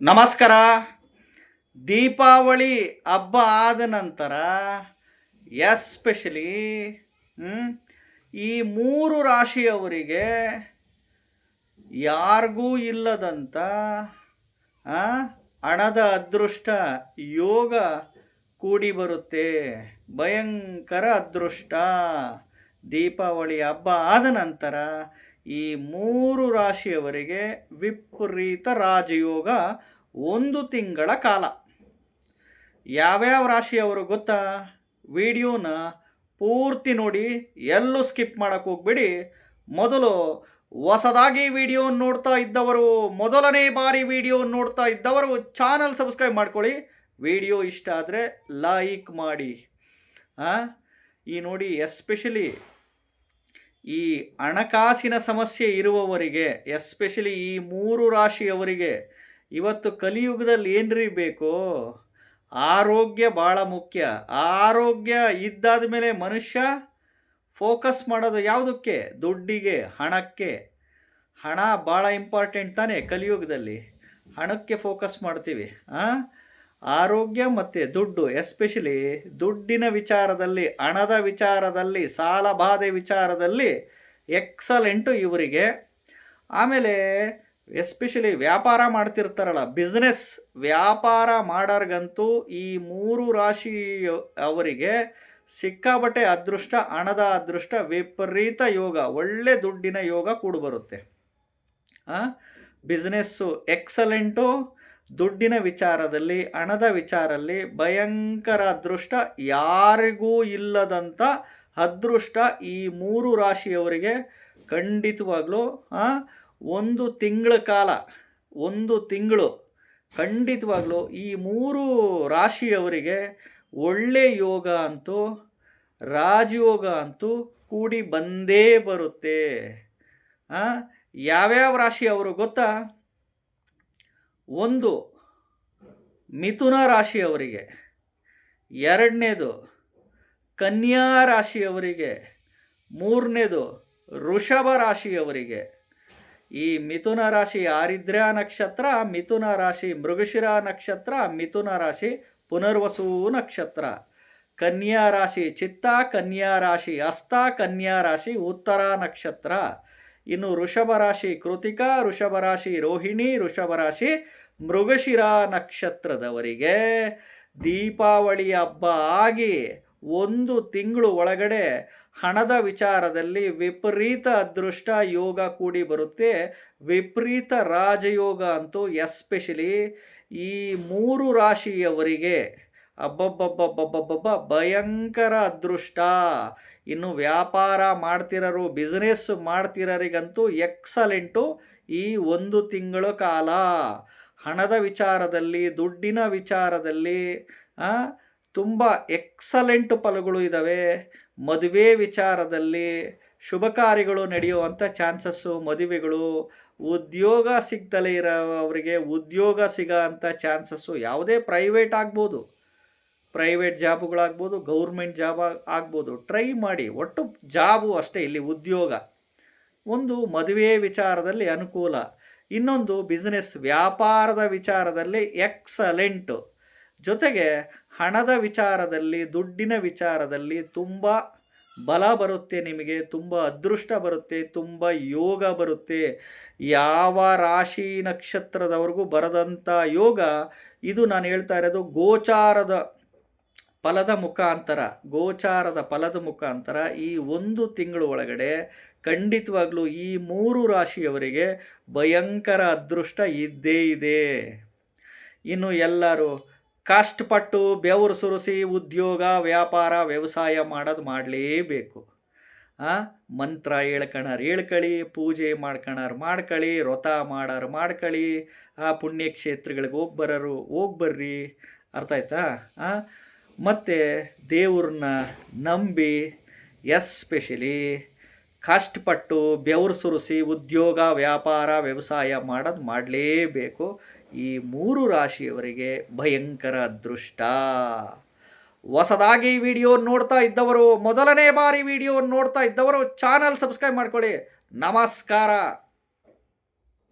ನಮಸ್ಕಾರ. ದೀಪಾವಳಿ ಹಬ್ಬ ಆದ ನಂತರ ಎಸ್ಪೆಷಲಿ ಈ ಮೂರು ರಾಶಿಯವರಿಗೆ ಯಾರಿಗೂ ಇಲ್ಲದಂಥ ಹಣದ ಅದೃಷ್ಟ ಯೋಗ ಕೂಡಿ ಬರುತ್ತೆ. ಭಯಂಕರ ಅದೃಷ್ಟ ದೀಪಾವಳಿ ಹಬ್ಬ ಆದ ನಂತರ ಈ ಮೂರು ರಾಶಿಯವರಿಗೆ ವಿಪರೀತ ರಾಜಯೋಗ ಒಂದು ತಿಂಗಳ ಕಾಲ. ಯಾವ್ಯಾವ ರಾಶಿಯವರು ಗೊತ್ತಾ? ವಿಡಿಯೋನ ಪೂರ್ತಿ ನೋಡಿ, ಎಲ್ಲೂ ಸ್ಕಿಪ್ ಮಾಡೋಕೆ ಹೋಗ್ಬೇಡಿ. ಮೊದಲು ಹೊಸದಾಗಿ ವಿಡಿಯೋ ನೋಡ್ತಾ ಇದ್ದವರು, ಮೊದಲನೇ ಬಾರಿ ವಿಡಿಯೋ ನೋಡ್ತಾ ಇದ್ದವರು ಚಾನಲ್ ಸಬ್ಸ್ಕ್ರೈಬ್ ಮಾಡ್ಕೊಳ್ಳಿ. ವಿಡಿಯೋ ಇಷ್ಟ ಆದರೆ ಲೈಕ್ ಮಾಡಿ? ಈ ನೋಡಿ, ಎಸ್ಪೆಷಲಿ ಈ ಹಣಕಾಸಿನ ಸಮಸ್ಯೆ ಇರುವವರಿಗೆ ಎಸ್ಪೆಷಲಿ ಈ ಮೂರು ರಾಶಿಯವರಿಗೆ, ಇವತ್ತು ಕಲಿಯುಗದಲ್ಲಿ ಏನ್ರಿ ಬೇಕು? ಆರೋಗ್ಯ ಭಾಳ ಮುಖ್ಯ. ಆರೋಗ್ಯ ಇದ್ದಾದ ಮೇಲೆ ಮನುಷ್ಯ ಫೋಕಸ್ ಮಾಡೋದು ಯಾವುದಕ್ಕೆ? ದುಡ್ಡಿಗೆ, ಹಣಕ್ಕೆ. ಹಣ ಭಾಳ ಇಂಪಾರ್ಟೆಂಟ್ ತಾನೇ ಕಲಿಯುಗದಲ್ಲಿ. ಹಣಕ್ಕೆ ಫೋಕಸ್ ಮಾಡ್ತೀವಿ, ಆ? ಆರೋಗ್ಯ ಮತ್ತು ದುಡ್ಡು ಎಸ್ಪೆಷಲಿ ದುಡ್ಡಿನ ವಿಚಾರದಲ್ಲಿ, ಹಣದ ವಿಚಾರದಲ್ಲಿ, ಸಾಲ ಬಾಧೆ ವಿಚಾರದಲ್ಲಿ ಎಕ್ಸಲೆಂಟು ಇವರಿಗೆ. ಆಮೇಲೆ ಎಸ್ಪೆಷಲಿ ವ್ಯಾಪಾರ ಮಾಡ್ತಿರ್ತಾರಲ್ಲ ಬಿಸ್ನೆಸ್ ವ್ಯಾಪಾರ ಮಾಡೋರ್ಗಂತೂ ಈ ಮೂರು ರಾಶಿ ಅವರಿಗೆ ಸಿಕ್ಕಾಬಟ್ಟೆ ಅದೃಷ್ಟ, ಹಣದ ಅದೃಷ್ಟ, ವಿಪರೀತ ಯೋಗ, ಒಳ್ಳೆ ದುಡ್ಡಿನ ಯೋಗ ಕೂಡ ಬರುತ್ತೆ ಬಿಸ್ನೆಸ್ಸು ಎಕ್ಸಲೆಂಟು ದುಡ್ಡಿನ ವಿಚಾರದಲ್ಲಿ, ಹಣದ ವಿಚಾರಲ್ಲಿ ಭಯಂಕರ ಅದೃಷ್ಟ ಯಾರಿಗೂ ಇಲ್ಲದಂಥ ಅದೃಷ್ಟ ಈ ಮೂರು ರಾಶಿಯವರಿಗೆ ಖಂಡಿತವಾಗ್ಲೂ ಒಂದು ತಿಂಗಳ ಕಾಲ, ಒಂದು ತಿಂಗಳು ಖಂಡಿತವಾಗ್ಲೂ ಈ ಮೂರು ರಾಶಿಯವರಿಗೆ ಒಳ್ಳೆ ಯೋಗ ಅಂತೂ, ರಾಜಯೋಗ ಅಂತೂ ಕೂಡಿ ಬಂದೇ ಬರುತ್ತೆ. ಯಾವ್ಯಾವ ರಾಶಿ ಅವರು ಗೊತ್ತಾ? ಒಂದು ಮಿಥುನ ರಾಶಿಯವರಿಗೆ, ಎರಡನೇದು ಕನ್ಯಾ ರಾಶಿಯವರಿಗೆ, ಮೂರನೇದು ಋಷಭ ರಾಶಿಯವರಿಗೆ. ಈ ಮಿಥುನ ರಾಶಿ ಆರಿದ್ರ್ಯ ನಕ್ಷತ್ರ, ಮಿಥುನ ರಾಶಿ ಮೃಗಶಿರ ನಕ್ಷತ್ರ, ಮಿಥುನ ರಾಶಿ ಪುನರ್ವಸು ನಕ್ಷತ್ರ. ಕನ್ಯಾ ರಾಶಿ ಚಿತ್ತ, ಕನ್ಯಾ ರಾಶಿ ಅಸ್ತ, ಕನ್ಯಾ ರಾಶಿ ಉತ್ತರ ನಕ್ಷತ್ರ. ಇನ್ನು ವೃಷಭ ರಾಶಿ ಕೃತಿಕಾ, ವೃಷಭ ರಾಶಿ ರೋಹಿಣಿ, ವೃಷಭ ರಾಶಿ ಮೃಗಶಿರ ನಕ್ಷತ್ರದವರಿಗೆ ದೀಪಾವಳಿ ಹಬ್ಬ ಆಗಿ ಒಂದು ತಿಂಗಳು ಒಳಗಡೆ ಹಣದ ವಿಚಾರದಲ್ಲಿ ವಿಪರೀತ ಅದೃಷ್ಟ ಯೋಗ ಕೂಡಿ ಬರುತ್ತೆ. ವಿಪರೀತ ರಾಜಯೋಗ ಅಂತೂ ಎಸ್ಪೆಷಲಿ ಈ ಮೂರು ರಾಶಿಯವರಿಗೆ ಅಬ್ಬಬ್ಬಬ್ಬಬ್ಬಬ್ಬಬ್ಬ, ಭಯಂಕರ ಅದೃಷ್ಟ. ಇನ್ನು ವ್ಯಾಪಾರ ಮಾಡ್ತಿರೋರು ಬಿಸ್ನೆಸ್ ಮಾಡ್ತಿರೋರಿಗಂತೂ ಎಕ್ಸಲೆಂಟು ಈ ಒಂದು ತಿಂಗಳ ಕಾಲ. ಹಣದ ವಿಚಾರದಲ್ಲಿ, ದುಡ್ಡಿನ ವಿಚಾರದಲ್ಲಿ ತುಂಬ ಎಕ್ಸಲೆಂಟ್ ಫಲಗಳು ಇದ್ದಾವೆ ಮದುವೆ ವಿಚಾರದಲ್ಲಿ ಶುಭ ಕಾರ್ಯಗಳು ನಡೆಯುವಂಥ ಚಾನ್ಸಸ್ಸು ಮದುವೆಗಳು, ಉದ್ಯೋಗ ಸಿಗ್ದಲೇ ಇರೋವರಿಗೆ ಉದ್ಯೋಗ ಸಿಗೋ ಅಂಥ ಚಾನ್ಸಸ್ಸು ಯಾವುದೇ ಪ್ರೈವೇಟ್ ಆಗ್ಬೋದು. ಪ್ರೈವೇಟ್ ಜಾಬುಗಳಾಗ್ಬೋದು, ಗೌರ್ಮೆಂಟ್ ಜಾಬ್ ಆಗ್ಬೋದು. ಟ್ರೈ ಮಾಡಿ. ಒಟ್ಟು ಜಾಬು ಅಷ್ಟೇ ಇಲ್ಲಿ ಉದ್ಯೋಗ. ಒಂದು ಮದುವೆ ವಿಚಾರದಲ್ಲಿ ಅನುಕೂಲ. ಇನ್ನೊಂದು ಬಿಸ್ನೆಸ್ ವ್ಯಾಪಾರದ ವಿಚಾರದಲ್ಲಿ ಎಕ್ಸಲೆಂಟು ಜೊತೆಗೆ ಹಣದ ವಿಚಾರದಲ್ಲಿ, ದುಡ್ಡಿನ ವಿಚಾರದಲ್ಲಿ ತುಂಬ ಬಲ ಬರುತ್ತೆ ನಿಮಗೆ, ತುಂಬ ಅದೃಷ್ಟ ಬರುತ್ತೆ, ತುಂಬ ಯೋಗ ಬರುತ್ತೆ. ಯಾವ ರಾಶಿ ನಕ್ಷತ್ರದವರೆಗೂ ಬರದಂಥ ಯೋಗ, ಇದು ನಾನು ಹೇಳ್ತಾ ಇರೋದು ಗೋಚಾರದ ಫಲದ ಮುಖಾಂತರ, ಗೋಚಾರದ ಫಲದ ಮುಖಾಂತರ ಈ ಒಂದು ತಿಂಗಳು ಒಳಗಡೆ ಖಂಡಿತವಾಗ್ಲೂ ಈ ಮೂರು ರಾಶಿಯವರಿಗೆ ಭಯಂಕರ ಅದೃಷ್ಟ ಇದ್ದೇ ಇದೆ. ಇನ್ನು ಎಲ್ಲರೂ ಕಷ್ಟಪಟ್ಟು ಬೆವರು ಸುರಿಸಿ, ಉದ್ಯೋಗ, ವ್ಯಾಪಾರ, ವ್ಯವಸಾಯ ಮಾಡೋದು ಮಾಡಲೇಬೇಕು. ಮಂತ್ರ ಹೇಳ್ಕಣಾರ್, ಹೇಳ್ಕಳಿ, ಪೂಜೆ ಮಾಡ್ಕಣಾರು, ಮಾಡ್ಕಳಿ, ವ್ರತ ಮಾಡಾರು, ಮಾಡ್ಕಳಿ, ಆ ಪುಣ್ಯಕ್ಷೇತ್ರಗಳಿಗೆ ಹೋಗಿ ಬರೋರು ಹೋಗಿ ಬರ್ರಿ ಅರ್ಥ ಆಯ್ತಾ? ಮತ್ತು ದೇವ್ರನ್ನ ನಂಬಿ, ಎಸ್ಪೆಷಲಿ ಕಷ್ಟಪಟ್ಟು ಬೆವರು ಸುರಿಸಿ ಉದ್ಯೋಗ, ವ್ಯಾಪಾರ, ವ್ಯವಸಾಯ ಮಾಡೋದು ಮಾಡಲೇಬೇಕು. ಈ ಮೂರು ರಾಶಿಯವರಿಗೆ ಭಯಂಕರ ಅದೃಷ್ಟ. ಹೊಸದಾಗಿ ವಿಡಿಯೋ ನೋಡ್ತಾ ಇದ್ದವರು, ಮೊದಲನೇ ಬಾರಿ ವಿಡಿಯೋ ನೋಡ್ತಾ ಇದ್ದವರು, ಚಾನಲ್ ಸಬ್ಸ್ಕ್ರೈಬ್ ಮಾಡ್ಕೊಳ್ಳಿ. ನಮಸ್ಕಾರ.